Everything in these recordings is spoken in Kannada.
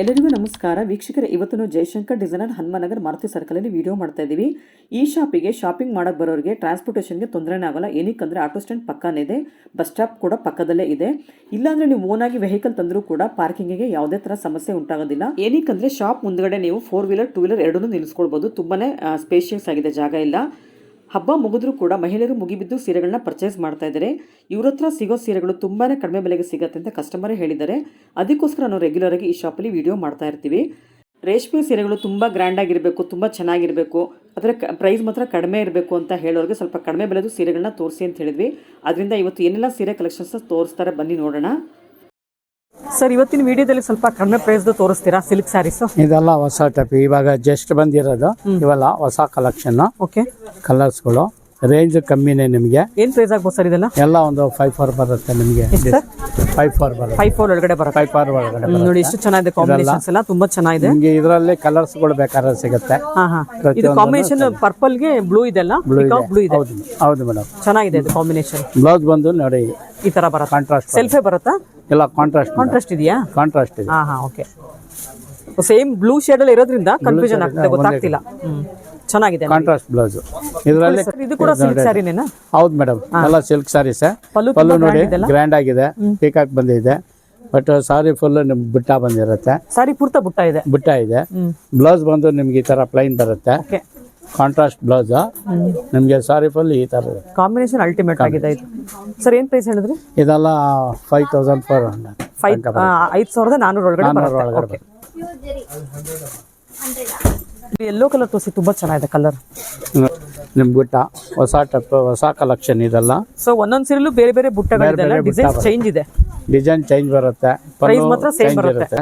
ಎಲ್ಲರಿಗೂ ನಮಸ್ಕಾರ. ವೀಕ್ಷಕರ, ಇವತ್ತು ಜಯಶಂಕರ್ ಡಿಸೈನರ್ ಹನುಮನಗರ್ ಮಾರುತಿ ಸರ್ಕಲಲ್ಲಿ ವಿಡಿಯೋ ಮಾಡ್ತಾ ಇದ್ದೀವಿ. ಈ ಶಾಪಿಗೆ ಶಾಪಿಂಗ್ ಮಾಡಕ್ಕೆ ಬರೋರಿಗೆ ಟ್ರಾನ್ಸ್ಪೋರ್ಟೇಷನ್ಗೆ ತೊಂದರೆನೇ ಆಗೋಲ್ಲ. ಏನಕ್ಕಂದ್ರೆ ಆಟೋ ಸ್ಟ್ಯಾಂಡ್ ಪಕ್ಕನೇ ಇದೆ. ಬಸ್ ಸ್ಟಾಪ್ ಕೂಡ ಪಕ್ಕದಲ್ಲೇ ಇದೆ. ಇಲ್ಲಾಂದ್ರೆ ನೀವು ಓನಾಗಿ ವೆಹಿಕಲ್ ತಂದರೂ ಕೂಡ ಪಾರ್ಕಿಂಗಿಗೆ ಯಾವುದೇ ಥರ ಸಮಸ್ಯೆ ಉಂಟಾಗೋದಿಲ್ಲ. ಏನಕ್ಕಂದ್ರೆ ಶಾಪ್ ಮುಂದ್ಗಡೆ ನೀವು ಫೋರ್ ವೀಲರ್ ಟೂ ವೀಲರ್ ಎರಡನ್ನೂ ನಿಲ್ಲಿಸ್ಕೊಳ್ಬೋದು ತುಂಬಾನೇ ಸ್ಪೇಷಿಯಸ್ ಆಗಿದೆ ಜಾಗ ಇಲ್ಲ. ಹಬ್ಬ ಮುಗಿದ್ರೂ ಕೂಡ ಮಹಿಳೆಯರು ಮುಗಿಬಿದ್ದು ಸೀರೆಗಳನ್ನ ಪರ್ಚೇಸ್ ಮಾಡ್ತಾ ಇದ್ದಾರೆ. ಇವ್ರ ಹತ್ರ ಸಿಗೋ ಸೀರೆಗಳು ತುಂಬಾ ಕಡಿಮೆ ಬೆಲೆಗೆ ಸಿಗುತ್ತೆ ಅಂತ ಕಸ್ಟಮರ್ ಹೇಳಿದ್ದಾರೆ. ಅದಕ್ಕೋಸ್ಕರ ನಾವು ರೆಗ್ಯುಲರ್ ಆಗಿ ಈ ಶಾಪಲ್ಲಿ ವಿಡಿಯೋ ಮಾಡ್ತಾ ಇರ್ತೀವಿ. ರೇಷ್ಮೆ ಸೀರೆಗಳು ತುಂಬ ಗ್ರ್ಯಾಂಡ್ ಆಗಿರಬೇಕು, ತುಂಬ ಚೆನ್ನಾಗಿರಬೇಕು. ಅದರ ಪ್ರೈಸ್ ಮಾತ್ರ ಕಡಿಮೆ ಇರಬೇಕು ಅಂತ ಹೇಳೋರಿಗೆ ಸ್ವಲ್ಪ ಕಡಿಮೆ ಬೆಲೆದು ಸೀರೆಗಳನ್ನ ತೋರಿಸಿ ಅಂತ ಹೇಳಿದ್ವಿ. ಅದರಿಂದ ಇವತ್ತು ಏನೆಲ್ಲ ಸೀರೆ ಕಲೆಕ್ಷನ್ಸ್ ತೋರಿಸ್ತಾರೆ ಬನ್ನಿ ನೋಡೋಣ. ಸರ್ ಇವತ್ತಿನ ವಿಡಿಯೋದಲ್ಲಿ ಸ್ವಲ್ಪ ಕಡಿಮೆ ಪ್ರೈಸ್ದು ತೋರಿಸ್ತೀರಾ ಸಿಲ್ಕ್ ಸ್ಯಾರೀಸ್ ಇದೆಲ್ಲ ಹೊಸ ಟೈಪ್ ಇವಾಗ ಜಸ್ಟ್ ಬಂದಿರೋದು. ಇವೆಲ್ಲ ಹೊಸ ಕಲೆಕ್ಷನ್ ಓಕೆ ಕಲರ್ಸ್ಗಳು ರೇಂಜ್ ಕಮ್ಮಿನೇ ನಿಮಗೆ. ಏನ್ ಪ್ರೈಸ್ ಆಗ್ಬೋದು ಸರ್ ಇದೆಲ್ಲ? ಎಲ್ಲ ಒಂದು ಫೈವ್ ಫೋರ್ ಬರುತ್ತೆ ನಿಮಗೆ. ಫೈವ್ ಫೋರ್ ಬರುತ್ತೆ. ಫೈವ್ ಫೋರ್ ಒಳಗಡೆ ಬರುತ್ತೆ. ಫೈವ್ ಫೋರ್ ಒಳಗಡೆ ನೋಡಿ ಎಷ್ಟು ಚೆನ್ನಾಗಿದೆ ಕಾಂಬಿನೇಷನ್ಸ್ ಎಲ್ಲ ತುಂಬಾ ಚೆನ್ನಾಗಿದೆ. ನಿಮಗೆ ಇದರಲ್ಲಿ ಕಲರ್ಸ್ಗಳು ಬೇಕಾದ್ರೆ ಸಿಗುತ್ತೆ. ಹಾ ಹಾ. ಇದು ಕಾಂಬಿನೇಷನ್ ಪರ್ಪಲ್ಗೆ ಬ್ಲೂ ಇದೆಲ್ಲ ಬ್ಲೂ ಇದೆ. ಹೌದು ಹೌದು ಮೇಡಮ್ ಚೆನ್ನಾಗಿದೆ ಇದು ಕಾಂಬಿನೇಷನ್ ಬ್ಲೌಸ್ ಬಂದು ನೋಡಿ ಈ ತರ ಬರುತ್ತೆ. ಕಾಂಟ್ರಾಸ್ಟ್ ಸೆಲ್ಫೇ ಬರುತ್ತಾ? ಎಲ್ಲ ಕಾಂಟ್ರಾಸ್ಟ್ ಕಾಂಟ್ರಾಸ್ಟ್ ಇದೆಯಾ? ಕಾಂಟ್ರಾಸ್ಟ್ ಇದೆ. ಹಾ ಹಾ ಓಕೆ ಸೇಮ್ ಬ್ಲೂ ಶೇಡ್ ಅಲ್ಲಿ ಇರೋದ್ರಿಂದ ಕನ್ಫ್ಯೂಷನ್ ಆಗ್ತದೆ ಗೊತ್ತಾಗ್ತಿಲ್ಲ. ಹ್ಮ್. ಚೆನ್ನಾಗಿದೆ ಕಾಂಟ್ರಾಸ್ಟ್ ಬ್ಲೌಸ್ ಇದರಲ್ಲಿ ಸರ್, ಇದು ಕೂಡ ಸಿಲ್ಕ್ ಸ್ಯಾರಿನೇನಾ ಹೌದು ಮೇಡಮ್ ಎಲ್ಲ ಸಿಲ್ಕ್ ಸಾರೀಸ್ ಪಲ್ಲು ನೋಡಿ? ಗ್ರ್ಯಾಂಡ್ ಆಗಿದೆ. ಪೀಕಾಕ್ ಬಂದಿದೆ. ಬಟ್ ಸಾರಿ ಫುಲ್ ನಿಮ್ ಬಿಟ್ಟ ಬಂದಿರುತ್ತೆ. ಸಾರಿ ಪೂರ್ತ ಬುಟ್ಟ ಇದೆ. ಬುಟ್ಟ ಇದೆ. ಬ್ಲೌಸ್ ಬಂದು ನಿಮ್ಗೆ ಈ ತರ ಪ್ಲೈನ್ ಬರುತ್ತೆ. ಓಕೆ ಕಾಂಟ್ರಾಸ್ಟ್ ಬ್ಲೌಸ್ ನಿಮ್ಗೆ ಸಾರಿ ಫುಲ್ ಈ ತರ ಕಾಂಬಿನೇಷನ್ ಅಲ್ಟಿಮೇಟ್ ಆಗಿದೆ ಇದು. ಸರ್ ಏನ್ ಪ್ರೈಸ್ ಹೇಳಿದ್ರಿ? ಇದೆಲ್ಲ five thousand four hundred five ಐದು ಸಾವಿರದ ನಾನೂರ ಒಳಗಡೆ ನಾನ್ನೂರ ಬರುತ್ತೆ. ಒಳಗಡೆ ಎಲ್ಲೋ ಕಲರ್ ತೋರಿಸಿ ತುಂಬಾ ಚೆನ್ನಾಗಿದೆ ಕಲರ್ ನಿಮ್ ಬುಟ್ಟ ಹೊಸ ಟಪ್ ಹೊಸ ಕಲೆಕ್ಷನ್ ಇದೆಲ್ಲ. ಸೊ ಒಂದೊಂದ್ ಸೀರೆಲ್ಲೂ ಬೇರೆ ಬೇರೆ ಬುಟ್ಟಗಳಿದೆಲ್ಲ ಬೇರೆ ಡಿಸೈನ್ ಚೇಂಜ್ ಇದೆ. ಡಿಸೈನ್ ಚೇಂಜ್ ಬರುತ್ತೆ. ಪ್ರೈಸ್ ಮಾತ್ರ ಸೇಮ್ ಬರುತ್ತೆ.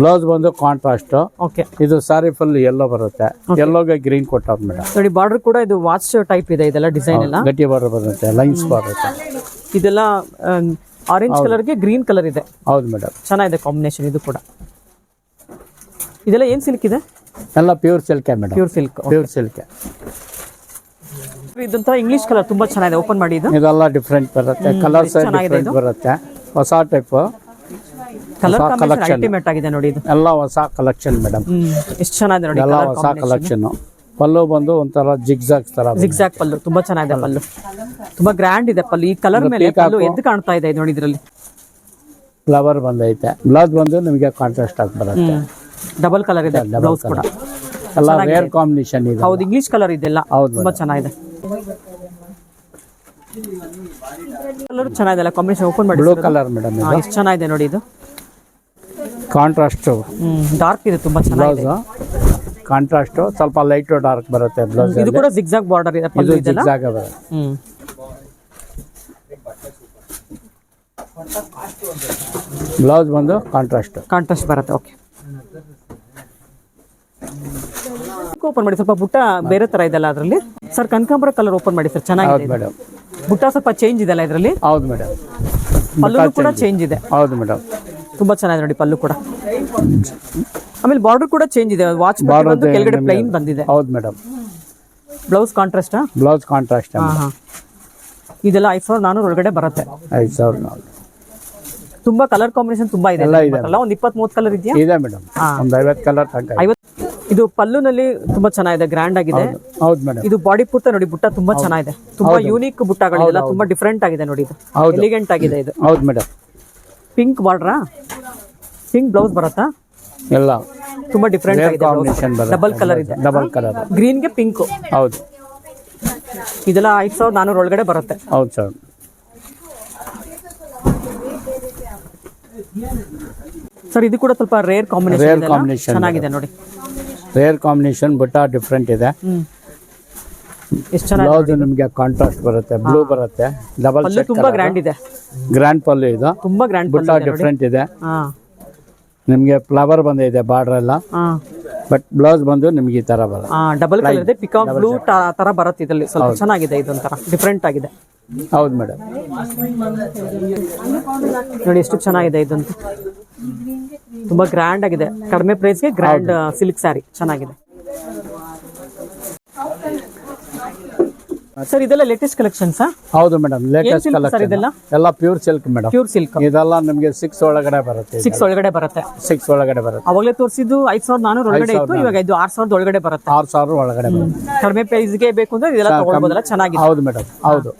ಬ್ಲೌಸ್ ಬಂದು ಕಾಂಟ್ರಾಸ್ಟ್ ಓಕೆ ಇದು ಸಾರಿ ಫುಲ್ ಎಲ್ಲೋ ಬರುತ್ತೆ. ಎಲ್ಲೋಗೆ ಗ್ರೀನ್ ಕೊಟ್ಟಾಗ ಮೇಡಮ್. ನೋಡಿ ಬಾರ್ಡರ್ ಕೂಡ ಇದು ವಾಚ್ ಟೈಪ್ ಇದೆ ಇದೆಲ್ಲ ಡಿಸೈನ್ ಎಲ್ಲ. ಗಟ್ಟಿ ಬಾರ್ಡರ್ ಬರುತ್ತೆ ಲೈನ್ಸ್ ಬರುತ್ತೆ. ಇದೆಲ್ಲ ಆರೆಂಜ್ ಕಲರ್ಗೆ ಗ್ರೀನ್ ಕಲರ್ ಇದೆ. ಹೌದು ಮೇಡಮ್. ಚೆನ್ನಾಗಿದೆ ಕಾಂಬಿನೇಷನ್ ಇದು ಕೂಡ. ಇದೆಲ್ಲ ಏನ್ ಸಿಲ್ಕ್ ಇದೆ? ಎಲ್ಲ pure ಸಿಲ್ಕೆ madam pure silk pure silk ಇದಂತ ಇಂಗ್ಲಿಷ್ ಕಲರ್ ತುಂಬಾ ಚೆನ್ನಾಗಿದೆ ಓಪನ್ ಮಾಡಿ ಇದು. ಇದೆಲ್ಲ ಡಿಫ್ರೆಂಟ್ ಬರುತ್ತೆ ಕಲರ್ಸ್ ಡಿಫ್ರೆಂಟ್ ಬರುತ್ತೆ. ಹೊಸ ಟೈಪ್ ಕಲರ್ ಕಾಂಬಿನೇಷನ್ ಅಲ್ಟಿಮೇಟ್ ಆಗಿದೆ ನೋಡಿ ಇದು. ಎಲ್ಲ ಹೊಸ ಕಲೆಕ್ಷನ್ ಮೇಡಮ್ ಎಷ್ಟು ಚೆನ್ನಾಗಿದೆ ನೋಡಿ ಎಲ್ಲ ಹೊಸ ಕಲೆಕ್ಷನ್ ಪಲ್ಲು ಬಂದು ಒಂಥರ ಜಿಗ್ಜಾಗ್ ತರ. ಜಿಗ್ಜಾಕ್ ಪಲ್ಲು ತುಂಬಾ ಚೆನ್ನಾಗಿದೆ ಪಲ್ಲು. ತುಂಬಾ ಗ್ರ್ಯಾಂಡ್ ಇದೆ ಪಲ್ಲು. ಈ ಕಲರ್ ಮೇಲೆ ಪಲ್ಲು ಎದ್ದು ಕಾಣ್ತಾ ಇದೆ ನೋಡಿ ಇದರಲ್ಲಿ. ಫ್ಲವರ್ ಬಂದೈತೆ. ಬ್ಲೌಸ್ ಬಂದು ನಿಮಗೆ ಕಾಂಟ್ರಾಸ್ಟ್ ಆಗಿ ಬರುತ್ತೆ. ಡಬಲ್ ಕಲರ್ ಇದೆ ಬ್ಲೌಸ್ ಕೂಡ. ಎಲ್ಲ ವೇರ್ ಕಾಂಬಿನೇಷನ್ ಇದೆ. ಹೌದು ಇಂಗ್ಲಿಷ್ ಕಲರ್ ಇದೆಲ್ಲ ಹೌದು ತುಂಬಾ ಚೆನ್ನಾಗಿದೆ. ಕಲರ್ ಚೆನ್ನಾಗಿದೆ ಕಾಂಬಿನೇಷನ್ ಓಪನ್ ಮಾಡಿ ಬ್ಲೂ ಕಲರ್ ಮೇಡಮ್ ಎಷ್ಟು ಚೆನ್ನಾಗಿದೆ ನೋಡಿ ಇದು. ಕಾಂಟ್ರಾಸ್ಟ್ ಡಾರ್ಕ್ ಇದೆ ತುಂಬಾ ಚೆನ್ನಾಗಿದೆ. ಕಾಂಟ್ರಾಸ್ಟ್ ಸ್ವಲ್ಪ ಲೈಟ್ ಡಾರ್ಕ್ ಬರುತ್ತೆ ಬ್ಲೌಸ್ ಇದು ಕೂಡ ಜಿಗ್ಜಾಗ್ ಬಾರ್ಡರ್ ಇದೆ ಇದು ಪಲ್ಲು ಇದೆಲ್ಲ ಜಿಗ್ಜಾಗ್ ಬರುತ್ತೆ. ಹ್ಮ್. ಬ್ಲೌಸ್ ಬಂದು ಕಾಂಟ್ರಾಸ್ಟ್ ಕಾಂಟ್ರಾಸ್ಟ್ ಬರುತ್ತೆ ಓಕೆ ಓಪನ್ ಮಾಡಿ. ಸ್ವಲ್ಪ ಬುಟ್ಟ ಬೇರೆ ತರ ಇದೆಲ್ಲ ಅದರಲ್ಲಿ? ಸರ್ ಕನಕಾಂಬರ ಕಲರ್ ಓಪನ್ ಮಾಡಿ ಸರ್ ಚೆನ್ನಾಗಿದೆ. ಮೇಡಮ್ ಬುಟ್ಟ ಸ್ವಲ್ಪ ಚೇಂಜ್ ಇದೆಲ್ಲ ಇದರಲ್ಲಿ? ಹೌದು ಮೇಡಮ್ ಪಲ್ಲು ಕೂಡ ಚೇಂಜ್ ಇದೆ. ಹೌದು ಮೇಡಮ್ ತುಂಬಾ ಚೆನ್ನಾಗಿದೆ ನೋಡಿ ಪಲ್ಲು ಕೂಡ. ಆಮೇಲೆ ಬಾರ್ಡರ್ ಕೂಡ ಚೇಂಜ್ ಇದೆ. ವಾಚ್ ಬಂದು ಕೆಳಗಡೆ ಪ್ಲೈನ್ ಬಂದಿದೆ. ಹೌದು madam blouse contrast blouse contrast ಇದೆಲ್ಲ ಐದು ಸಾವಿರದ ನಾನೂರ ಒಳಗಡೆ ಬರುತ್ತೆ. ಐದು ಸಾವಿರ ನಾಲ್ಕು ತುಂಬಾ ಕಲರ್ ಕಾಂಬಿನೇಷನ್ ತುಂಬಾ ಇದೆ ಅಲ್ಲ ಒಂದು ಇಪ್ಪತ್ತ್ ಮೂವತ್ತು ಕಲರ್ ಇದೆಯಾ? ಇದೆ ಮೇಡಮ್ ಒಂದು ಐವತ್ತು ಕಲರ್ ತನಕ. ಐವತ್ತು ಇದು ಪಲ್ಲುನಲ್ಲಿ ತುಂಬಾ ಚೆನ್ನಾಗಿದೆ ಗ್ರ್ಯಾಂಡ್ ಆಗಿದೆ. ಹೌದು ಮೇಡಮ್ ಇದು ಬಾಡಿ ಪೂರ್ತ ನೋಡಿ ಬುಟ್ಟ ತುಂಬಾ ಚೆನ್ನಾಗಿದೆ. ತುಂಬಾ ಯೂನಿಕ್ ಬುಟ್ಟಗಳಿದೆಲ್ಲ ತುಂಬಾ ಡಿಫ್ರೆಂಟ್ ಆಗಿದೆ ನೋಡಿ ಇದು. ಎಲಿಗೆಂಟ್ ಆಗಿದೆ ಇದು. ಹೌದು ಮೇಡಮ್ ಪಿಂಕ್ ಬಾರ್ಡ್ರಾ ಪಿಂಕ್ ಬ್ಲೌಸ್ ಬರುತ್ತಾ? ಎಲ್ಲ. ತುಂಬಾ ಡಿಫ್ರೆಂಟ್ ಆಗಿದೆ ಡಬಲ್ ಕಲರ್ ಇದೆ. ಡಬಲ್ ಕಲರ್ ಗ್ರೀನ್ಗೆ ಪಿಂಕ್ ಹೌದು. ಇದೆಲ್ಲ ಐದು ಸಾವಿರದ ನಾನೂರ ಒಳಗಡೆ ಬರುತ್ತೆ. ಹೌದು ಸರ್ ಸರ್ ಇದು ಕೂಡ ಸ್ವಲ್ಪ ರೇರ್ ಕಾಂಬಿನೇಷನ್ ಚೆನ್ನಾಗಿದೆ ನೋಡಿ. ರೇರ್ ಕಾಂಬಿನೇಷನ್ ಬಟ್ ಡಿಫ್ರೆಂಟ್ ಇದೆ. ಎಷ್ಟು ಚೆನ್ನಾಗಿದೆ ಬ್ಲೌಸ್ ನಿಮಗೆ ಕಾಂಟ್ರಾಸ್ಟ್ ಬರುತ್ತೆ ಬ್ಲೂ ಬರುತ್ತೆ ಡಬಲ್ ಪಲ್ಲು ತುಂಬಾ ಗ್ರ್ಯಾಂಡ್ ಇದೆ. ಗ್ರ್ಯಾಂಡ್ ಪಲ್ಲು ಇದು. ತುಂಬಾ ಗ್ರ್ಯಾಂಡ್ ಬುಟ್ಟ ಡಿಫ್ರೆಂಟ್ ಇದೆ ನಿಮಗೆ ಫ್ಲವರ್ ಬಂದಿದೆ ಬಾರ್ಡರ್ ಎಲ್ಲ ಬಟ್ ಬ್ಲೌಸ್ ಬಂದು ನಿಮ್ಗೆ ಈ ತರ ಹಾ ಡಬಲ್ ಕಲರ್ ಇದೆ ಪಿಕಾಕ್ ಬ್ಲೂ ತರ ಬರುತ್ತೆ ಇದರಲ್ಲಿ. ಸ್ವಲ್ಪ ಚೆನ್ನಾಗಿದೆ ಇದೊಂಥರ ಡಿಫ್ರೆಂಟ್ ಆಗಿದೆ. ಹೌದು ಮೇಡಮ್ ನೋಡಿ ಎಷ್ಟು ಚೆನ್ನಾಗಿದೆ ಇದಂತ. ತುಂಬಾ ಗ್ರ್ಯಾಂಡ್ ಆಗಿದೆ. ಕಡಿಮೆ ಪ್ರೈಸ್ಗೆ ಗ್ರ್ಯಾಂಡ್ ಸಿಲ್ಕ್ ಸ್ಯಾರಿ ಚೆನ್ನಾಗಿದೆ. ಸರ್ ಇದೆಲ್ಲ ಲೇಟೆಸ್ಟ್ ಕಲೆಕ್ಷನ್ಸಾ ಹೌದು ಮೇಡಮ್ ಲೇಟೆಸ್ಟ್? ಕಲೆಕ್ಷನ್ ಎಲ್ಲ pure silk madam pure silk ಇದೆಲ್ಲ ನಿಮಗೆ ಸಿಕ್ಸ್ ಒಳಗಡೆ ಬರುತ್ತೆ ಸಿಕ್ಸ್ ಒಳಗಡೆ ಬರುತ್ತೆ. ಸಿಕ್ಸ್ ಒಳಗಡೆ ಬರುತ್ತೆ. ಅವಾಗಲೇ ತೋರಿಸಿದ್ದು ಐದ್ ಸಾವಿರದ ನಾನೂರ ಒಳಗಡೆ ಇತ್ತು ಇವಾಗ ಇದು ಆರ್ ಸಾವಿರದ ಒಳಗಡೆ ಬರುತ್ತೆ. ಆರು ಸಾವಿರ ಒಳಗಡೆ ಕಡಿಮೆ ಪ್ರೈಸ್ಗೆ ಬೇಕು ಅಂದ್ರೆ ಇದೆಲ್ಲ ತಗೊಳ್ಬೋದಲ್ಲ ಚೆನ್ನಾಗಿದೆ. ಹೌದು ಮೇಡಮ್ ಹೌದು.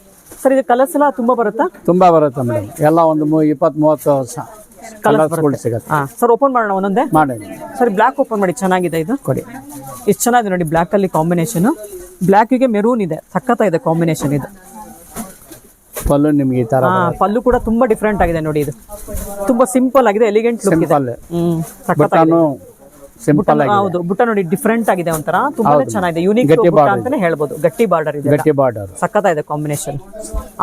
ಸರ್ ಇದು ಕಲರ್ಸ್ ಎಲ್ಲ ತುಂಬಾ ಬರುತ್ತಾ? ತುಂಬಾ ಬರುತ್ತೆ ಮೇಡಮ್ ಎಲ್ಲ ಒಂದು ಇಪ್ಪತ್ತ್ ಮೂವತ್ತು ಸರ್ ಓಪನ್ ಮಾಡೋಣ ಒಂದೊಂದೇ? ಮಾಡಿ ಸರ್ ಬ್ಲಾಕ್ ಓಪನ್ ಮಾಡಿ ಚೆನ್ನಾಗಿದೆ ಇದು? ಕೊಡಿ. ಎಷ್ಟು ಚೆನ್ನಾಗಿದೆ ನೋಡಿ ಬ್ಲಾಕ್ ಅಲ್ಲಿ ಕಾಂಬಿನೇಷನ್ ಬ್ಲ್ಯಾಕಿಗೆ ಮೆರೂನ್ ಇದೆ. ಸಖತ್ತಾಗಿದೆ ಕಾಂಬಿನೇಷನ್ ಇದು. ಪಲ್ಲು ನಿಮ್ಗೆ ಈ ತರ ಹಾ ಪಲ್ಲು ಕೂಡ ತುಂಬಾ ಡಿಫ್ರೆಂಟ್ ಆಗಿದೆ ನೋಡಿ ಇದು. ತುಂಬಾ ಸಿಂಪಲ್ ಆಗಿದೆ ಎಲಿಗೆಂಟ್ ಲುಕ್ ಇದೆ. ಸಿಂಪಲ್ ಹ್ಮ್ ಸಖತ್ತಾಗಿದೆ. ಬುಟ್ಟಾನು ಸಿಂಪಲ್ ಆಗಿ ಹೌದು ಬುಟ್ಟ ನೋಡಿ ಡಿಫ್ರೆಂಟ್ ಆಗಿದೆ ಒಂಥರ. ತುಂಬಾ ಚೆನ್ನಾಗಿದೆ. ಯೂನಿಕ್ ಗಟ್ಟಿ ಅಂತಾನೆ ಹೇಳ್ಬೋದು. ಗಟ್ಟಿ ಬಾರ್ಡರ್ ಇದೆ ಗಟ್ಟಿ ಬಾರ್ಡರ್ ಸಖತ್ತಾಗಿದೆ ಕಾಂಬಿನೇಷನ್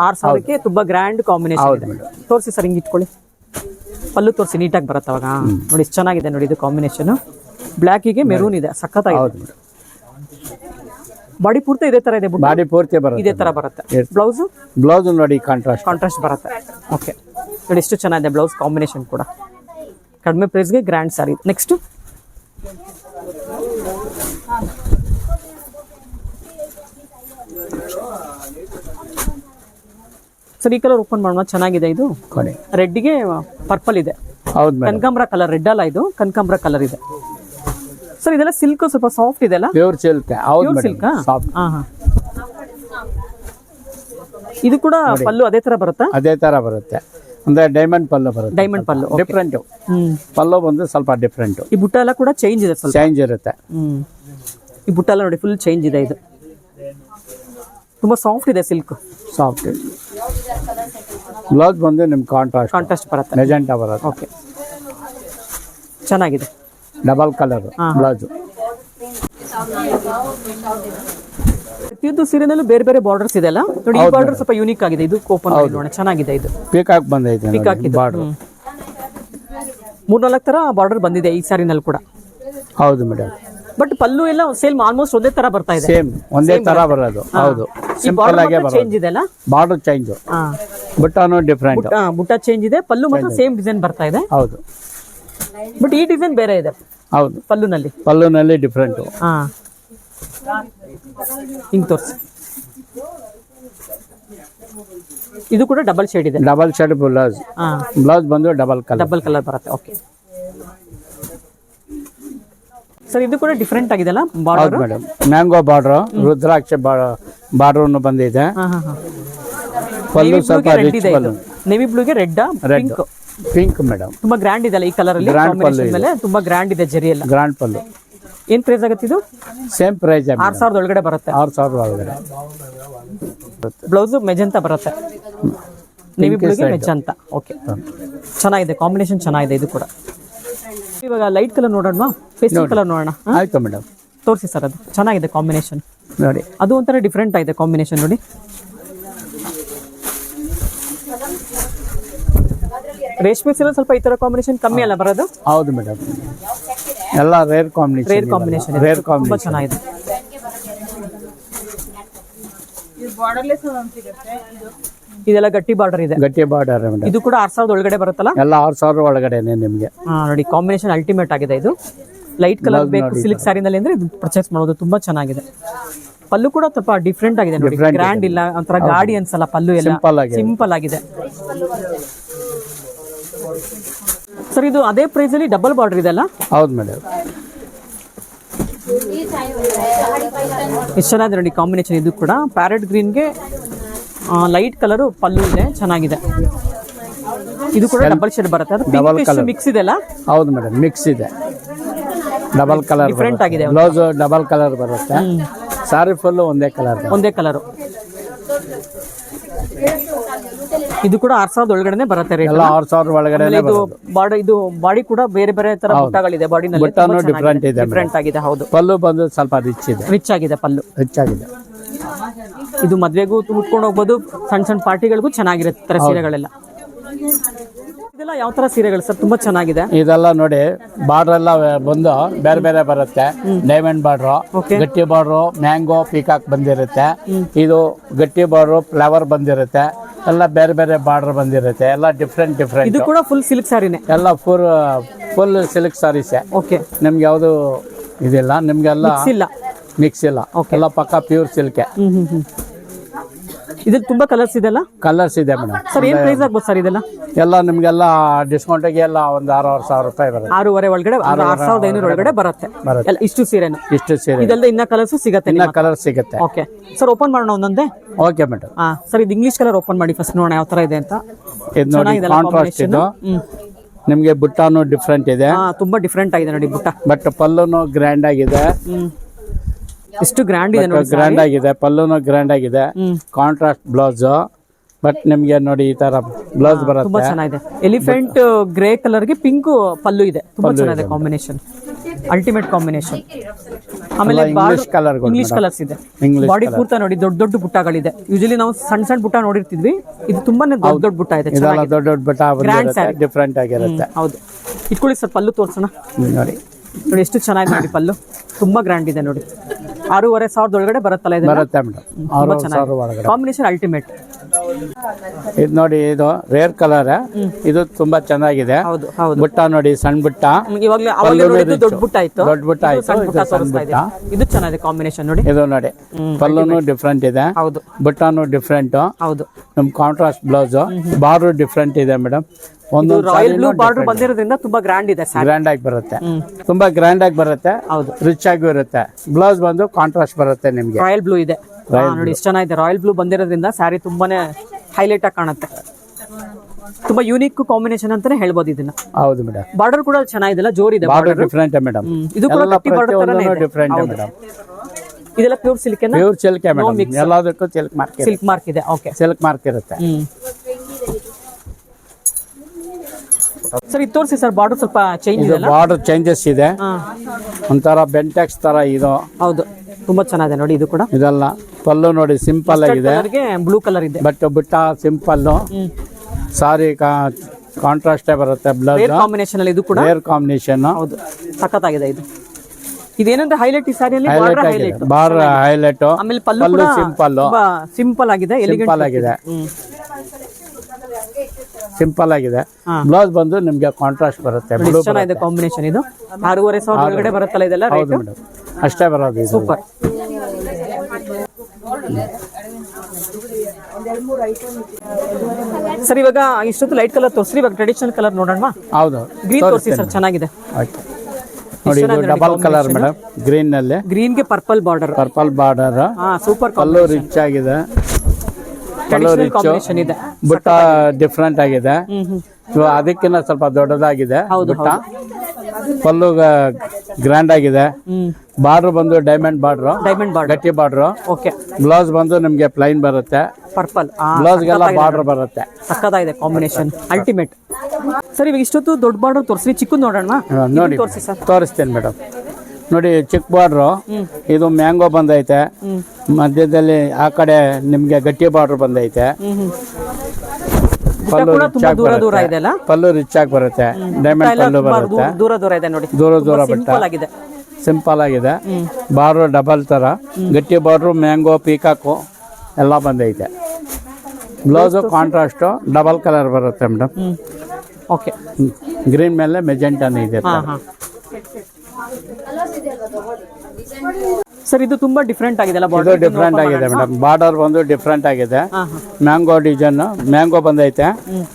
ಆರ್ ಸಾವಿರಕ್ಕೆ ತುಂಬಾ ಗ್ರ್ಯಾಂಡ್ ಕಾಂಬಿನೇಷನ್ ಇದೆ. ತೋರಿಸಿ ಸರ್ ಹಿಂಗೆ ಇಟ್ಕೊಳ್ಳಿ. ಪಲ್ಲು ತೋರಿಸಿ ನೀಟಾಗಿ ಬರುತ್ತೆ ಅವಾಗ ನೋಡಿ ಇಷ್ಟು ಚೆನ್ನಾಗಿದೆ ನೋಡಿ ಇದು ಕಾಂಬಿನೇಷನ್ ಬ್ಲ್ಯಾಕಿಗೆ ಮೆರೂನ್ ಇದೆ. ಸಖತ್ತಾಗಿದೆ. ಬಾಡಿ ಪೂರ್ತಿ ಇದೇ ತರ ಇದೆ ಬಾಡಿ ಪೂರ್ತಿ ಇದೇ ಬರುತ್ತೆ ತರ ಬರುತ್ತೆ. ಬ್ಲೌಸ್ ಬ್ಲೌಸ್ ನೋಡಿ ಕಾಂಟ್ರಾಸ್ಟ್ ಕಾಂಟ್ರಾಸ್ಟ್ ಬರುತ್ತೆ. ಓಕೆ ನೋಡಿ ಎಷ್ಟು ಚೆನ್ನಾಗಿದೆ ಬ್ಲೌಸ್ ಕಾಂಬಿನೇಷನ್ ಕೂಡ. ಕಡಿಮೆ ಪ್ರೈಸ್ಗೆ ಗ್ರ್ಯಾಂಡ್ ಸಾರಿ ನೆಕ್ಸ್ಟ್ ಸರ್ ಈ ಕಲರ್ ಓಪನ್ ಮಾಡೋಣ. ಚೆನ್ನಾಗಿದೆ ಇದು. ಕೊಡಿ. ರೆಡ್ಗೆ ಪರ್ಪಲ್ ಇದೆ. ಕನಕಾಂಬ್ರ ಕಲರ್ ರೆಡ್ ಅಲ್ಲ ಇದು. ಕನಕಾಂಬ್ರ ಕಲರ್ ಇದೆ. ಸರ್ ಇದೆಲ್ಲ ಸಿಲ್ಕ್ ಸ್ವಲ್ಪ ಸಾಫ್ಟ್ ಇದೆ ಅಲ್ಲ ಪ್ಯೂರ್ ಸಿಲ್ಕ್ ಹೌದು ಸಿಲ್ಕ್ ಸಾಫ್ಟ್ ಇದು ಕೂಡ ಪಲ್ಲು ಅದೇ ತರ ಬರುತ್ತಾ? ಅದೇ ತರ ಬರುತ್ತೆ. ಅಂದ್ರೆ ಡೈಮಂಡ್ ಪಲ್ಲು ಬರುತ್ತೆ ಡೈಮಂಡ್ ಪಲ್ಲು ಡಿಫ್ರೆಂಟ್ ಪಲ್ಲು ಬಂದು ಸ್ವಲ್ಪ ಡಿಫ್ರೆಂಟ್ ಈ ಬುಟ್ಟ ಎಲ್ಲ ಕೂಡ ಚೇಂಜ್ ಇದೆ ಸ್ವಲ್ಪ. ಚೇಂಜ್ ಇರುತ್ತೆ. ಈ ಬುಟ್ಟ ಎಲ್ಲ ನೋಡಿ ಫುಲ್ ಚೇಂಜ್ ಇದೆ ಇದು. ತುಂಬಾ ಸಾಫ್ಟ್ ಇದೆ ಸಿಲ್ಕ್ ಸಾಫ್ಟ್ ಬ್ಲೌಸ್ ಬಂದು ನಿಮ್ ಕಾಂಟ್ರಾಸ್ಟ್ ಕಾಂಟ್ರಾಸ್ಟ್ ಬರುತ್ತೆ. ಮೆಜೆಂಟಾ ಬರುತ್ತೆ. ಓಕೆ ಚೆನ್ನಾಗಿದೆ. Double colour blouse. ಪ್ರತಿಯೊಂದು ಸೀರೆನಲ್ಲೂ ಬೇರೆ ಬೇರೆ ಬಾರ್ಡರ್ಸ್ ಇದೆ ಅಲ್ಲ ನೋಡಿ ಈ ಬಾರ್ಡರ್ ಸ್ವಲ್ಪ ಯೂನಿಕ್ ಆಗಿದೆ. ಇದು ಓಪನ್ ನೋಡೋಣ ಚೆನ್ನಾಗಿದೆ ಇದು. ಪೀಕಾಕ್ ಬಂದೈತೆ ಇದು. ಬಾರ್ಡರ್. ಮೂರ್ನಾಲ್ಕು ತರ ಬಾರ್ಡರ್ ಬಂದಿದೆ ಈ ಸಾರಿನಲ್ಲಿ ಕೂಡ. ಹೌದು ಮೇಡಮ್. ಬಟ್ ಪಲ್ಲು ಎಲ್ಲ ಸೇಮ್ ಆಲ್ಮೋಸ್ಟ್ ಒಂದೇ ತರ ಬರ್ತಾ ಇದೆ. ಸೇಮ್ ಒಂದೇ ತರ ಬರೋದು. ಹೌದು. ಸಿಂಪಲ್ ಆಗೇ ಚೇಂಜ್ ಇದೆ ಅಲ್ಲ ಬಾರ್ಡರ್ ಚೇಂಜ್ ಬುಟ್ಟಾನು ಡಿಫ್ರೆಂಟ್ ಬುಟ್ಟ ಚೇಂಜ್ ಇದೆ. ಪಲ್ಲು ಮಾತ್ರ ಸೇಮ್ ಡಿಸೈನ್ ಬರ್ತಾ ಇದೆ. ಹೌದು. ಬಟ್ ಈ ಡಿಸೈನ್ ಬೇರೆ ಇದೆ. ಹೌದು. ಪಲ್ಲುನಲ್ಲಿ. ಪಲ್ಲುನಲ್ಲಿ ಡಿಫ್ರೆಂಟ್ ಹಾ. ಹಿಂಗ್ ತೋರಿಸಿ. ಇದು ಕೂಡ ಡಬಲ್ ಶೇಡ್ ಇದೆ. ಡಬಲ್ ಶೇಡ್ ಬ್ಲೌಸ್ ಹಾ. ಬ್ಲೌಸ್ ಬಂದು ಡಬಲ್ ಕಲರ್ ಡಬಲ್ ಕಲರ್ ಬರುತ್ತೆ ಓಕೆ ಸರ್ ಇದು ಕೂಡ ಡಿಫ್ರೆಂಟ್ ಆಗಿದೆಲ್ಲ ಬಾರ್ಡರ್ ಮೇಡಮ್ ಮ್ಯಾಂಗೋ ಬಾರ್ಡರ್ ರುದ್ರಾಕ್ಷ ಬಾರ್ಡರ್ ಬಂದಿದೆ. ಪಲ್ಲು ಸ್ವಲ್ಪ ರಿಚ್ ಪಲ್ಲು. Navy ಬ್ಲೂಗೆ red red pink pink madam ತುಂಬಾ ಗ್ರ್ಯಾಂಡ್ ಇದೆ ಈ ಕಲರ್ ಅಲ್ಲಿ? Grand ಪಲ್ಲು ಕಾಂಬಿನೇಷನ್ ಮೇಲೆ ತುಂಬಾ ಗ್ರ್ಯಾಂಡ್ ಇದೆ ಜರಿ ಎಲ್ಲ. ಗ್ರ್ಯಾಂಡ್ ಪಲ್ಲು. ಏನ್ ಪ್ರೈಸ್ ಆಗುತ್ತೆ ಇದು? ಸೇಮ್ ಪ್ರೈಸ್ ಆರ್ ಸಾವಿರದ ಒಳಗಡೆ ಬರುತ್ತೆ. ಆರು ಸಾವಿರ ಒಳಗಡೆ. ಬ್ಲೌಸ್ ಮೆಜಂತ ಬರುತ್ತೆ. ನೆವಿ ಬ್ಲೂಗೆ ಮೆಜಂತ. ಓಕೆ ಚೆನ್ನಾಗಿದೆ ಕಾಂಬಿನೇಷನ್ ಚೆನ್ನಾಗಿದೆ ಇದು ಕೂಡ. ಇವಾಗ ಲೈಟ್ ಕಲರ್ ನೋಡೋಣ ಪೇಸ್ಟಲ್ ಕಲರ್ ನೋಡೋಣ? ಆಯ್ತು ಮೇಡಮ್ ತೋರಿಸಿ ಸರ್ ಅದು. ಚೆನ್ನಾಗಿದೆ ಕಾಂಬಿನೇಷನ್ ನೋಡಿ. ಅದು ಒಂಥರ ಡಿಫ್ರೆಂಟ್ ಆಗಿದೆ ಕಾಂಬಿನೇಷನ್ ನೋಡಿ. ರೇಷ್ಮೆ ಸೀರೆ ಸ್ವಲ್ಪ ಈ ತರ ಕಾಂಬಿನೇಷನ್ ಕಮ್ಮಿ ಅಲ್ಲ ಬರೋದು? ಹೌದು ಮೇಡಮ್ ಎಲ್ಲ rare combination rare combination rare ತುಂಬಾ ಕಾಂಬಿನೇಷನ್ ಚೆನ್ನಾಗಿದೆ. ಇದೆಲ್ಲ ಗಟ್ಟಿ ಬಾರ್ಡರ್ ಇದೆ. ಗಟ್ಟಿ ಬಾರ್ಡರ್ ಇದು ಕೂಡ ಆರ್ ಸಾವಿರದ ಒಳಗಡೆ ಬರುತ್ತಲ್ಲ? ಎಲ್ಲ ಆರು ಸಾವಿರ ಒಳಗಡೆನೆ ನಿಮಗೆ. ನೋಡಿ ಕಾಂಬಿನೇಷನ್ ಅಲ್ಟಿಮೇಟ್ ಆಗಿದೆ ಇದು. ಲೈಟ್ ಕಲರ್ ಬೇಕು ಸಿಲ್ಕ್ ಸ್ಯಾರಿನಲ್ಲಿ ಅಂದ್ರೆ ಇದು ಪರ್ಚೇಸ್ ಮಾಡೋದು ತುಂಬಾ ಚೆನ್ನಾಗಿದೆ. ಪಲ್ಲು ಕೂಡ ಸ್ವಲ್ಪ ಡಿಫ್ರೆಂಟ್ ಆಗಿದೆ ನೋಡಿ. ಗ್ರ್ಯಾಂಡ್ ಇಲ್ಲ ಒಂಥರ ಗಾಡಿ ಅನ್ಸಲ್ಲ ಪಲ್ಲು ಎಲ್ಲ. ಸಿಂಪಲ್ ಆಗಿದೆ. ಸರ್ ಇದು ಅದೇ ಪ್ರೈಸ್ ಅಲ್ಲಿ ಡಬಲ್ ಬಾರ್ಡರ್ ಇದೆ ಅಲ್ಲ? ಹೌದು ಮೇಡಮ್ ಎಷ್ಟು ಚೆನ್ನಾಗಿದೆ ನೋಡಿ ಕಾಂಬಿನೇಷನ್ ಇದು ಕೂಡ. ಪ್ಯಾರೆಟ್ ಗ್ರೀನ್ಗೆ ಲೈಟ್ ಕಲರು ಪಲ್ಲು ಇದೆ ಚೆನ್ನಾಗಿದೆ. ಇದು ಕೂಡ ಡಬಲ್ ಶೇಡ್ ಬರುತ್ತೆ. ಡಬಲ್ ಕಲರ್ ಮಿಕ್ಸ್ ಇದೆ ಅಲ್ಲ? ಹೌದು ಮೇಡಮ್ ಮಿಕ್ಸ್ ಇದೆ. ಡಬಲ್ ಕಲರ್ ಡಿಫ್ರೆಂಟ್ ಆಗಿದೆ. ಬ್ಲೌಸ್ ಡಬಲ್ ಕಲರ್ ಬರುತ್ತೆ. ಸಾರಿ ಫುಲ್ ಒಂದೇ ಕಲರ್ ಒಂದೇ ಕಲರು ಇದು ಕೂಡ ಆರ್ ಸಾವಿರದ ಒಳಗಡೆ ಬರುತ್ತೆ ರೇಟ್ ಎಲ್ಲ ಆರು ಸಾವಿರ ಒಳಗಡೆ ಇದು ಬಾಡಿ ಇದು ಬಾಡಿ ಕೂಡ ಬೇರೆ ಬೇರೆ ತರ ಬುಟ್ಟಗಳಿದೆ. ಬಾಡಿನಲ್ಲಿ ಬುಟ್ಟನು different ಇದೆ ಡಿಫ್ರೆಂಟ್ ಆಗಿದೆ ಹೌದು. ಪಲ್ಲು ಬಂದು ಸ್ವಲ್ಪ ರಿಚ್ ಇದೆ. ರಿಚ್ ಆಗಿದೆ ಪಲ್ಲು. ರಿಚ್ ಆಗಿದೆ ಇದು ಮದ್ವೆಗೂ ಉಟ್ಕೊಂಡು ಹೋಗ್ಬೋದು. ಸಣ್ಣ ಸಣ್ಣ ಪಾರ್ಟಿಗಳಿಗೂ ಚೆನ್ನಾಗಿರುತ್ತೆ ಸೀರೆಗಳೆಲ್ಲ. ಇದೆಲ್ಲ ಯಾವ ತರ ಸೀರೆಗಳು ಸರ್? ತುಂಬಾ ಚೆನ್ನಾಗಿದೆ. ಇದೆಲ್ಲ ನೋಡಿ ಬಾರ್ಡರ್ ಎಲ್ಲ ಬಂದು ಬೇರೆ ಬೇರೆ ಬರುತ್ತೆ. ಡೈಮಂಡ್ ಬಾರ್ಡ್ರು ಗಟ್ಟಿ ಬಾರ್ಡ್ರು ಮ್ಯಾಂಗೋ ಪೀಕಾಕ್ ಬಂದಿರುತ್ತೆ. ಇದು ಗಟ್ಟಿ ಬಾರ್ಡ್ರು ಫ್ಲವರ್ ಬಂದಿರುತ್ತೆ. ಎಲ್ಲ ಬೇರೆ ಬೇರೆ ಬಾರ್ಡರ್ ಬಂದಿರುತ್ತೆ ಎಲ್ಲ ಡಿಫ್ರೆಂಟ್ ಡಿಫ್ರೆಂಟ್ ಇದು ಕೂಡ ಫುಲ್ ಸಿಲ್ಕ್ ಸಾರಿನೇ? ಎಲ್ಲ ಫುಲ್ ಫುಲ್ ಸಿಲ್ಕ್ ಸಾರೀಸೆ ಓಕೆ ನಿಮ್ಗೆ ಯಾವುದು ಇದಿಲ್ಲ ನಿಮ್ಗೆಲ್ಲ ಇಲ್ಲ. ಮಿಕ್ಸ್ ಇಲ್ಲ. ಎಲ್ಲ ಪಕ್ಕ ಪ್ಯೂರ್ ಸಿಲ್ಕೆ ಇದ್ರಲ್ಲಿ ತುಂಬಾ ಕಲರ್ಸ್ ಇದೆಲ್ಲ ಕಲರ್ಸ್ ಇದೆ ಮೇಡಮ್ ಸರ್ ಏನ್ ಪ್ರೈಸ್ ಆಗ್ಬೋದು ಸರ್ ಇದೆಲ್ಲ? ಎಲ್ಲ ನಿಮ್ಗೆಲ್ಲ ಡಿಸ್ಕೌಂಟಿಗೆ ಎಲ್ಲ ಒಂದು ಆರೂವರೆ ಸಾವಿರ ರೂಪಾಯಿ ಬರುತ್ತೆ. ಆರೂವರೆ ಒಳಗಡೆ ಆರು ಸಾವಿರದ ಐನೂರ ಒಳಗಡೆ ಬರುತ್ತೆ. ಬರುತ್ತೆ. ಎಲ್ಲ ಇಷ್ಟು ಸೀರೆನು? ಇಷ್ಟು ಸೀರೆ. ಇದೆಲ್ಲ ಇನ್ನ ಕಲರ್ಸ್ ಸಿಗತ್ತೆ ಇನ್ನ ಕಲರ್ ಸಿಗುತ್ತೆ. ಓಕೆ ಸರ್ ಓಪನ್ ಮಾಡೋಣ ಒಂದೊಂದೇ? ಓಕೆ ಮೇಡಮ್ ಹಾ ಸರ್ ಇದು ಇಂಗ್ಲಿಷ್ ಕಲರ್ ಓಪನ್ ಮಾಡಿ ಫಸ್ಟ್ ನೋಡೋಣ ಯಾವ ತರ ಇದೆ ಅಂತ. ಇದು ನೋಡಿ ಚೆನ್ನಾಗಿದೆಲ್ಲ ಕಾಂಟ್ರಾಸ್ಟ್ ಇದು. ಹ್ಮ್. ನಿಮಗೆ ಬುಟ್ಟಾನು ಡಿಫ್ರೆಂಟ್ ಇದೆ. ಹಾ ತುಂಬಾ ಡಿಫ್ರೆಂಟ್ ಆಗಿದೆ ನೋಡಿ ಬುಟ್ಟ. ಬಟ್ ಪಲ್ಲುನು ಗ್ರ್ಯಾಂಡ್ ಆಗಿದೆ. ಹ್ಮ್. ಎಷ್ಟು ಗ್ರ್ಯಾಂಡ್ ಇದೆ ನೋಡಿ ಗ್ರ್ಯಾಂಡ್ ಆಗಿದೆ ಪಲ್ಲುನು ಗ್ರ್ಯಾಂಡ್ ಆಗಿದೆ. ಕಾಂಟ್ರಾಸ್ಟ್ ಬ್ಲೌಸ್ ಬಟ್ ನಿಮ್ಗೆ ನೋಡಿ ಈ ತರ ಬ್ಲೌಸ್ ತುಂಬಾ ಬರುತ್ತೆ. ಚೆನ್ನಾಗಿದೆ. ಎಲಿಫೆಂಟ್ ಗ್ರೇ ಕಲರ್ಗೆ ಪಿಂಕ್ ಪಲ್ಲು ಇದೆ. ತುಂಬಾ ಚೆನ್ನಾಗಿದೆ ಕಾಂಬಿನೇಷನ್ ಅಲ್ಟಿಮೇಟ್ ಕಾಂಬಿನೇಷನ್ ಆಮೇಲೆ ಇಂಗ್ಲಿಷ್ ಕಲರ್ ಇಂಗ್ಲಿಷ್ ಕಲರ್ಸ್ ಇದೆ. ಬಾಡಿ ಪೂರ್ತ ನೋಡಿ ದೊಡ್ಡ ದೊಡ್ಡ ಬುಟ್ಟಗಳಿದೆ. ಯೂಶಲಿ ನಾವು ಸಣ್ಣ ಸಣ್ಣ ಬುಟ್ಟ ನೋಡಿರ್ತಿದ್ವಿ. ಇದು ತುಂಬಾನೇ ದೊಡ್ಡ ದೊಡ್ಡ ಬುಟ್ಟ ಇದೆ ಚೆನ್ನಾಗಿದೆ. ದೊಡ್ಡ ದೊಡ್ಡ ಬುಟ್ಟ ಡಿಫ್ರೆಂಟ್ ಆಗಿರುತ್ತೆ. ಹೌದು. ಇಟ್ಕೊಳ್ಳಿ ಸರ್ ಪಲ್ಲು ತೋರ್ಸೋಣ. ನೋಡಿ. ನೋಡಿ ಎಷ್ಟು ಚೆನ್ನಾಗಿದೆ ನೋಡಿ ಪಲ್ಲು. ತುಂಬಾ ಗ್ರ್ಯಾಂಡ್ ಇದೆ ನೋಡಿ. ಆರೂವರೆ ಸಾವಿರದ ಒಳಗಡೆ ಬರುತ್ತಲ್ಲ ಇದೆ ಬರುತ್ತೆ ಮೇಡಮ್. ಆರು ಸಾವಿರ ಒಳಗಡೆ. ಕಾಂಬಿನೇಷನ್ ಅಲ್ಟಿಮೇಟ್ ಇದು ನೋಡಿ ಇದು ರೇರ್ ಕಲರ್ ಇದು ತುಂಬಾ ಚೆನ್ನಾಗಿದೆ. ಹೌದು ಹೌದು. ಬುಟ್ಟ ನೋಡಿ ಸಣ್ಣ ಬುಟ್ಟ. ಇವಾಗಲೇ ನೋಡಿದ್ದು ದೊಡ್ಡ ಬುಟ್ಟ ಆಯ್ತು. ದೊಡ್ಡ ಬುಟ್ಟ ಆಯ್ತು. ಸಣ್ಣ ಇದು ಬುಟ್ಟ ಸಣ್ಣ ತೋರಿಸ್ತಾ ಬುಟ್ಟ. ಇದು ಚೆನ್ನಾಗಿದೆ ಕಾಂಬಿನೇಷನ್ ನೋಡಿ. ಇದು ನೋಡಿ. ಪಲ್ಲುನು ಡಿಫ್ರೆಂಟ್ ಇದೆ. ಹೌದು. ಬುಟ್ಟನು ಡಿಫ್ರೆಂಟ್ ಹೌದು. ನಮ್ ಕಾಂಟ್ರಾಸ್ಟ್ ಬ್ಲೌಸ್ ಬಾರು ಡಿಫ್ರೆಂಟ್ ಇದೆ ಮೇಡಮ್. ಒಂದು ಒಂದೊಂದು ರಾಯಲ್ ಬ್ಲೂ ಬಾರ್ಡರ್ ಬಂದಿರೋದ್ರಿಂದ ತುಂಬಾ ಗ್ರ್ಯಾಂಡ್ ಇದೆ ಸ್ಯಾರಿ ಗ್ರ್ಯಾಂಡ್ ಆಗಿ ಬರುತ್ತೆ. ತುಂಬಾ ಗ್ರ್ಯಾಂಡ್ ಆಗಿ ಬರುತ್ತೆ. ಹೌದು. ರಿಚ್ ಆಗಿ ಇರುತ್ತೆ. ಬ್ಲೌಸ್ ಬಂದು ಕಾಂಟ್ರಾಸ್ಟ್ ಬರುತ್ತೆ ನಿಮ್ಗೆ. ರಾಯಲ್ ಬ್ಲೂ ಇದೆ. ಹಾ, ನೋಡಿ ಇಷ್ಟ ಚೆನ್ನಾಗಿದೆ. ರಾಯಲ್ ಬ್ಲೂ ಬಂದಿರೋದ್ರಿಂದ ಸ್ಯಾರಿ ತುಂಬಾನೇ ಹೈಲೈಟ್ ಆಗಿ ಕಾಣುತ್ತೆ. ತುಂಬಾ ಯೂನಿಕ್ ಕಾಂಬಿನೇಷನ್ ಅಂತಾನೆ ಹೇಳ್ಬೋದು ಇದನ್ನ. ಹೌದು ಮೇಡಮ್ ಬಾರ್ಡರ್ ಕೂಡ ಚೆನ್ನಾಗಿದೆಲ್ಲ ಜೋರಿದೆ ಬಾರ್ಡರ್ ಡಿಫ್ರೆಂಟ್ ಮೇಡಮ್ ಹ್ಮ್. ಇದು ಕೂಡ ಎಲ್ಲ ಬಾರ್ಡರ್ border ತರನೇ ಪ್ರತಿಯೊಂದೂ ಇದೆ. ಡಿಫ್ರೆಂಟ್ ಹೌದು. ಮೇಡಮ್ ಇದೆಲ್ಲ pure silk pure silk madam ಎಲ್ಲದಕ್ಕೂ ಸಿಲ್ಕ್ ಮಾರ್ಕ್ ಸಿಲ್ಕ್ ಮಾರ್ಕ್ ಇದೆ ಓಕೆ ಸಿಲ್ಕ್ ಮಾರ್ಕ್ ಇರುತ್ತೆ. ಹ್ಮ್. ಸರ್ ಇದು ತೋರಿಸಿ ಸರ್ ಬಾರ್ಡರ್ ಸ್ವಲ್ಪ ಚೇಂಜ್ ಇದು ಇದೆ ಬಾರ್ಡರ್ ಚೇಂಜಸ್ ಇದೆ. ಹಾ. ಒಂಥರ ಬೆಂಟೆಕ್ಸ್ ತರ ಇದು. ಹೌದು ತುಂಬಾ ಚೆನ್ನಾಗಿದೆ ನೋಡಿ ಇದು ಕೂಡ. ಇದೆಲ್ಲ ಪಲ್ಲು ನೋಡಿ ಸಿಂಪಲ್ ಆಗಿದೆ. ಬ್ಲೂ ಕಲರ್ ಇದೆ. ಬಟ್ ಬಿಟ್ಟ ಸಿಂಪಲ್ ಸಾರಿ ಕಾಂಟ್ರಾಸ್ಟೇ ಬರುತ್ತೆ ಬ್ಲೌಸ್ ಕಾಂಬಿನೇಷನ್ ಅಲ್ಲಿ ಇದು ಕೂಡ? ಹೇರ್ ಕಾಂಬಿನೇಷನ್ ಹೌದು ಸಖತ್ತಾಗಿದೆ ಇದು. ಇದೇನಂದ್ರೆ ಹೈಲೈಟ್ ಈ ಸಾರಿಯಲ್ಲಿ ಬಾರ್ಡರ್ ಆಗಿದೆ. ಹೈಲೈಟ್ ಬಾರ್ ಹೈಲೈಟ್ ಆಮೇಲೆ ಪಲ್ಲು ಪಲ್ಲು ಸಿಂಪಲ್ ಸಿಂಪಲ್ ಆಗಿದೆ ಎಲಿಗೆಂಟ್ ಸಿಂಪಲ್ ಆಗಿದೆ. ಹ್ಮ್. ಸಿಂಪಲ್ ಆಗಿದೆ. ಬ್ಲೌಸ್ ಬಂದು ನಿಮ್ಗೆ ಕಾಂಟ್ರಾಸ್ಟ್ ಬರುತ್ತೆ ಬ್ಲೂ ಚೆನ್ನಾಗಿದೆ ಕಾಂಬಿನೇಷನ್ ಇದು. ಆರೂವರೆ ಸಾವಿರ ಒಳಗಡೆ ಬರುತ್ತಲ್ಲ ಇದೆಲ್ಲ? ಹೌದು ಮೇಡಮ್ ಅಷ್ಟೇ ಬರೋದು ಇದು. ಸೂಪರ್ ಸರ್ ಇವಾಗ ಇಷ್ಟೊತ್ತು ಲೈಟ್ ಕಲರ್ ತೋರಿಸ್ರಿ ಇವಾಗ ಟ್ರೆಡಿಷನಲ್ ಕಲರ್ ನೋಡೋಣ. ಹೌದು. ಗ್ರೀನ್ ತೋರಿಸಿ ಸರ್ ಚೆನ್ನಾಗಿದೆ. ನೋಡಿ ಇದು ಡಬಲ್ ಕಲರ್ ಮೇಡಮ್ ಗ್ರೀನ್ನಲ್ಲಿ ಗ್ರೀನ್ಗೆ purple border purple border super ಕಲ್ಲು ರಿಚ್ ಆಗಿದೆ. ಟ್ರೆಡಿಷನಲ್ ಕಾಂಬಿನೇಷನ್ ಇದೆ. ಬುಟ್ಟ ಡಿಫ್ರೆಂಟ್ ಆಗಿದೆ. ಸೊ ಅದಕ್ಕಿಂತ ಸ್ವಲ್ಪ ದೊಡ್ಡದಾಗಿದೆ. ಹೌದು, ಬುಟ್ಟ. ಪಲ್ಲು ಗ್ರ್ಯಾಂಡ್ ಆಗಿದೆ. ಬಾರ್ಡರ್ ಬಂದು ಡೈಮಂಡ್ ಬಾರ್ಡರ್. Diamond border. ಗಟ್ಟಿ ಬಾರ್ಡರ್. ಓಕೆ ಬ್ಲೌಸ್ ಬಂದು ನಿಮ್ಗೆ ಪ್ಲೈನ್ ಬರುತ್ತೆ. ಪರ್ಪಲ್ ಬ್ಲೌಸ್ಗೆಲ್ಲ ಬಾರ್ಡರ್ ಬರುತ್ತೆ. ಸಕ್ಕದಾಗಿದೆ ಕಾಂಬಿನೇಷನ್ ಅಲ್ಟಿಮೇಟ್ ಸರ್ ಇವಾಗ ಇಷ್ಟೊತ್ತು ದೊಡ್ಡ ಬಾರ್ಡರ್ ತೋರಿಸಿ ಚಿಕ್ಕ ನೋಡೋಣ ನೋಡಿ ತೋರಿಸಿ ಸರ್. ತೋರಿಸ್ತೇನೆ ಮೇಡಮ್ ನೋಡಿ ಚಿಕ್ಕ ಬಾರ್ಡ್ರು ಇದು ಮ್ಯಾಂಗೋ ಬಂದೈತೆ. ಮಧ್ಯದಲ್ಲಿ ಆ ಕಡೆ ನಿಮ್ಗೆ ಗಟ್ಟಿ ಬಾರ್ಡ್ರ್ ಬಂದೈತೆ. ಪಲ್ಲು ರಿಚ್ ಆಗಿ ದೂರ ದೂರ ಇದೆ ಪಲ್ಲು ರಿಚ್ ಆಗಿ ಬರುತ್ತೆ ಡೈಮಂಡ್ ಪಲ್ಲು ಬರುತ್ತೆ. ದೂರ- ದೂರ ಇದೆ ನೋಡಿ. ದೂರ ದೂರ ಬಟ್ಟ. ಸಿಂಪಲ್ ಆಗಿದೆ. ಸಿಂಪಲ್ ಆಗಿದೆ. ಹ್ಮ್. ಬಾರ್ಡ್ರು ಡಬಲ್ ತರ. ಗಟ್ಟಿ ಬಾರ್ಡ್ರು ಮ್ಯಾಂಗೋ ಪೀಕಾಕು ಎಲ್ಲ ಬಂದೈತೆ. ಬ್ಲೌಸು ಕಾಂಟ್ರಾಸ್ಟು ಡಬಲ್ ಕಲರ್ ಬರುತ್ತೆ ಮೇಡಮ್ ಓಕೆ ಗ್ರೀನ್ ಮೇಲೆ ಮೆಜೆಂಟನ್ ಇದೆ ಹಾ ಹಾ. ಸರ್ ಇದು ತುಂಬಾ ಡಿಫ್ರೆಂಟ್ ಆಗಿದೆ ಇದು ಡಿಫ್ರೆಂಟ್ ಆಗಿದೆ ಮೇಡಮ್ ಬಾರ್ಡರ್ ಬಂದು ಡಿಫ್ರೆಂಟ್ ಆಗಿದೆ. ಮ್ಯಾಂಗೋ ಡಿಸೈನ್ ಮ್ಯಾಂಗೋ ಬಂದೈತೆ.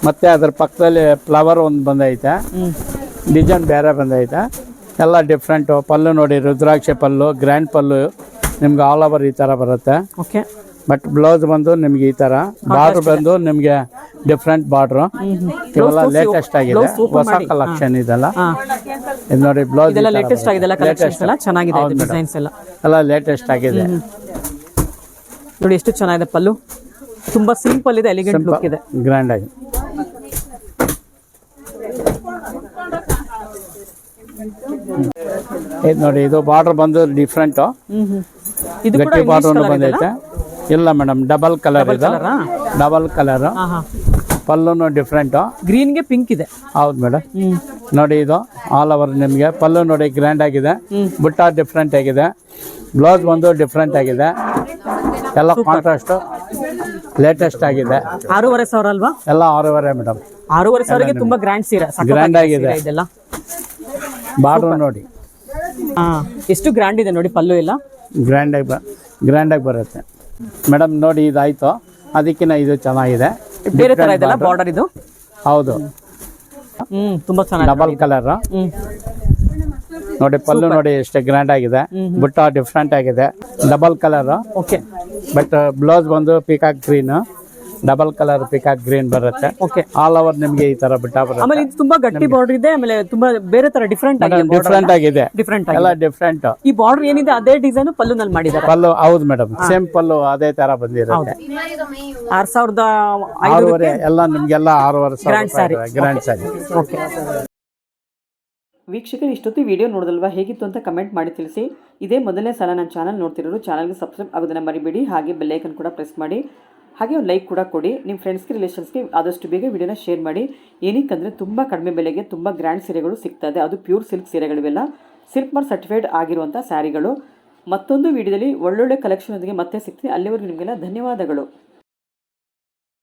ಮತ್ತೆ ಅದ್ರ ಪಕ್ಕದಲ್ಲಿ ಫ್ಲವರ್ ಒಂದು ಬಂದೈತೆ. ಡಿಸೈನ್ ಬೇರೆ ಬಂದೈತೆ. ಎಲ್ಲ ಡಿಫ್ರೆಂಟು ಪಲ್ಲು ನೋಡಿ ರುದ್ರಾಕ್ಷಿ ಪಲ್ಲು ಗ್ರ್ಯಾಂಡ್ ಪಲ್ಲು ನಿಮ್ಗೆ ಆಲ್ ಓವರ್ ಈ ಥರ ಬರುತ್ತೆ. ಓಕೆ ಬಟ್ ಬ್ಲೌಸ್ ಬಂದು ನಿಮ್ಗೆ ಈ ತರ. ಬಾರ್ಡರ್ ಬಂದು ನಿಮ್ಗೆ ಡಿಫ್ರೆಂಟ್ ಬಾರ್ಡರ್ ಇವೆಲ್ಲ ಲೇಟೆಸ್ಟ್ ಆಗಿದೆ. ಹೊಸ ಕಲೆಕ್ಷನ್ ಇದೆಲ್ಲ. ಇದು ನೋಡಿ ಬ್ಲೌಸ್ ಲೇಟೆಸ್ಟ್ ಎಲ್ಲ ಚೆನ್ನಾಗಿದೆ ಇದು ಡಿಸೈನ್ಸ್ ಎಲ್ಲ. ಎಲ್ಲ ಲೇಟೆಸ್ಟ್ ಆಗಿದೆ. ನೋಡಿ ಎಷ್ಟು ಚೆನ್ನಾಗಿದೆ ಪಲ್ಲು. ತುಂಬಾ ಸಿಂಪಲ್ ಇದೆ ಎಲಿಗೆಂಟ್ ಲುಕ್ ಇದೆ. ಗ್ರ್ಯಾಂಡ್ ಆಗಿ. ಇದು ನೋಡಿ ಇದು ಬಾರ್ಡರ್ ಬಂದು ಡಿಫ್ರೆಂಟು ಗಟ್ಟಿ ಬಾರ್ಡರ್ ಬಂದೈತೆ. ಇಲ್ಲ ಮೇಡಮ್ ಡಬಲ್ ಕಲರ್ ಇದೆ. ಡಬಲ್ ಕಲರ್ ಪಲ್ಲುನು ಡಿಫ್ರೆಂಟು ಗ್ರೀನ್ಗೆ ಪಿಂಕ್ ಇದೆ. ಹೌದು ಮೇಡಮ್ ನೋಡಿ ಇದು ಆಲ್ ಓವರ್ ನಿಮಗೆ. ಪಲ್ಲು ನೋಡಿ ಗ್ರ್ಯಾಂಡ್ ಆಗಿದೆ. ಬುಟ್ಟ ಡಿಫ್ರೆಂಟ್ ಆಗಿದೆ. ಬ್ಲೌಸ್ ಒಂದು ಡಿಫ್ರೆಂಟ್ ಆಗಿದೆ. ಎಲ್ಲ ಕಾಂಟ್ರಾಸ್ಟ್ ಲೇಟೆಸ್ಟ್ ಆಗಿದೆ. ಆರೂವರೆ ಸಾವಿರ ಅಲ್ವಾ? ಎಲ್ಲ ಆರೂವರೆ ಮೇಡಮ್ ಆರೂವರೆ ಸಾವಿರಕ್ಕೆ ತುಂಬಾ ಗ್ರ್ಯಾಂಡ್ ಸೀರೆ ಗ್ರ್ಯಾಂಡ್ ಆಗಿದೆ. ಇದೆಲ್ಲ. ಬಾರ್ಡರ್ ನೋಡಿ. ಎಷ್ಟು ಗ್ರ್ಯಾಂಡ್ ಇದೆ ನೋಡಿ ಪಲ್ಲು ಎಲ್ಲ? ಗ್ರ್ಯಾಂಡಾಗಿ ಗ್ರ್ಯಾಂಡ್ ಆಗಿ ಬರುತ್ತೆ. ಮೇಡಮ್ ನೋಡಿ ಇದಾಯಿತು. ಅದಕ್ಕಿಂತ ಇದು ಚೆನ್ನಾಗಿದೆ. ಬೇರೆ ತರ ಇದೆಲ್ಲ ಬಾರ್ಡರ್ ಇದು? ಹೌದು. ಹ್ಮ್ ತುಂಬಾ ಚೆನ್ನಾಗಿ ಡಬಲ್ ಕಲರ್ ನೋಡಿ ಪಲ್ಲು ನೋಡಿ ಎಷ್ಟು ಗ್ರ್ಯಾಂಡ್ ಆಗಿದೆ. ಬುಟ್ಟ ಡಿಫ್ರೆಂಟ್ ಆಗಿದೆ. Double colour okay but blouse ಬಂದು peacock green double colour peacock green ಬರುತ್ತೆ. ಓಕೆ ಆಲ್ ಓವರ್ ನಿಮ್ಗೆ ಈ ತರ ಬಿಟ್ಟ ಬರುತ್ತೆ. ಆಮೇಲೆ ಇದು ತುಂಬಾ ಗಟ್ಟಿ ಬಾರ್ಡರ್ ಇದೆ ಆಮೇಲೆ ತುಂಬಾ ಬೇರೆ ತರ ಡಿಫ್ರೆಂಟ್ ಆಗಿದೆ ಡಿಫ್ರೆಂಟ್ ಆಗಿದೆ. ಡಿಫ್ರೆಂಟ್ ಎಲ್ಲ ಡಿಫ್ರೆಂಟ್ ಈ ಬಾರ್ಡರ್ ಏನಿದೆ ಅದೇ ಡಿಸೈನ್ ಪಲ್ಲುನಲ್ಲಿ ಮಾಡಿದ್ದಾರೆ. ಪಲ್ಲು ಹೌದು ಮೇಡಮ್. ಸೇಮ್ ಪಲ್ಲು ಅದೇ ತರ ಬಂದಿರುತ್ತೆ. ಆರ್ ಸಾವಿರದ ಆರೂವರೆ ಎಲ್ಲ ನಿಮ್ಗೆಲ್ಲ ಆರೂವರೆ. ಗ್ರ್ಯಾಂಡ್ ಸ್ಯಾರಿ ಓಕೆ ವೀಕ್ಷಕರು ಇಷ್ಟೊತ್ತು ವಿಡಿಯೋ ನೋಡಿದಲ್ವಾ ಹೇಗಿತ್ತು ಅಂತ ಕಮೆಂಟ್ ಮಾಡಿ ತಿಳಿಸಿ. ಇದೇ ಮೊದಲನೇ ಸಲ ನನ್ನ ಚಾನಲ್ ನೋಡ್ತಿರೋರು ಚಾನಲ್ಗೆ ಸಬ್ಸ್ಕ್ರೈಬ್ ಆಗೋದನ್ನು ಮರಿಬೇಡಿ. ಹಾಗೆ ಬೆಲ್ಲೈಕನ್ ಕೂಡ ಪ್ರೆಸ್ ಮಾಡಿ. ಹಾಗೆ ಒಂದು ಲೈಕ್ ಕೂಡ ಕೊಡಿ. ನಿಮ್ಮ ಫ್ರೆಂಡ್ಸ್ಗೆ ರಿಲೇಷನ್ಸ್ಗೆ ಆದಷ್ಟು ಬೇಗ ವಿಡಿಯೋನ ಶೇರ್ ಮಾಡಿ. ಏನಕ್ಕಂದರೆ ತುಂಬ ಕಡಿಮೆ ಬೆಲೆಗೆ ತುಂಬ ಗ್ರ್ಯಾಂಡ್ ಸೀರೆಗಳು ಸಿಗ್ತದೆ. ಅದು ಪ್ಯೂರ್ ಸಿಲ್ಕ್ ಸೀರೆಗಳಿವೆಲ್ಲ. ಸಿಲ್ಕ್ ಮಾರ್ ಸರ್ಟಿಫೈಡ್ ಆಗಿರುವಂಥ ಸ್ಯಾರಿಗಳು ಮತ್ತೊಂದು ವಿಡಿಯೋದಲ್ಲಿ ಒಳ್ಳೊಳ್ಳೆ ಕಲೆಕ್ಷನ್ ಮತ್ತೆ ಸಿಗ್ತೀನಿ. ಅಲ್ಲಿವರೆಗೂ ನಿಮಗೆಲ್ಲ ಧನ್ಯವಾದಗಳು.